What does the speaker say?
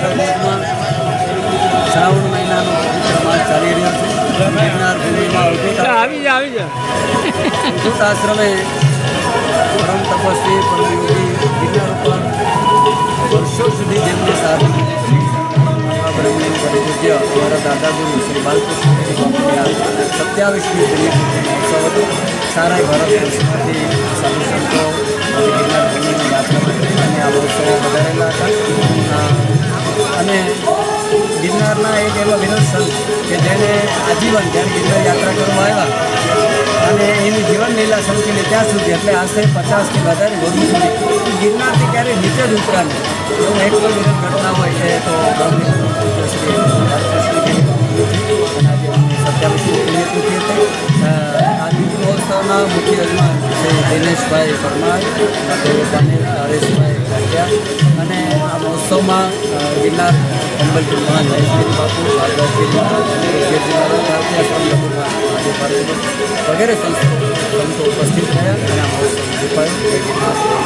શ્રવણમાં શ્રાવણ મહિનાનો પવિત્ર ચાલી રહ્યો છે. ગિરનાર ભૂમિમાં અવધૂત આવી જા આશ્રમે પરમ તપસ્વી પરમ યોગી ગિરનાર ઉપર વર્ષો સુધી જેમની સાધના બ્રહ્મની પરિપૂજ્ય અમારા દાદા ગુરુ શ્રી બાલકૃષ્ણ સત્યાવીસમી પુણ્યતિથિ મહોત્સવ હતો. સારા ભારત દેશમાંથી સાધુ સંતો ગિરનાર ભૂમિની યાત્રા અને આ મહોત્સવો વધારેલા હતા. અને ગિરનારના એક એવા વિરલ સંત કે જેને આજીવન જ્યારે ગિરનાર યાત્રા કરવા આવ્યા અને એની જીવન લીલા સમજીને ત્યાં સુધી એટલે આશરે પચાસથી વધારે વધુ સુધી. ગિરનારથી ક્યારેય નીચે જ ઉતરા નહીં. એવું એક પણ વિરોધ ઘટના હોય છે, તો દીપ મહોત્સવના મુખ્ય યજમાન શ્રી દિનેશભાઈ પરમાર. અને અને આ મહોત્સવમાં જિલ્લા પંપલપુરમાં વગેરે બાપુ વગેરે સંતો ઉપસ્થિત થયા અને આ મહોત્સવ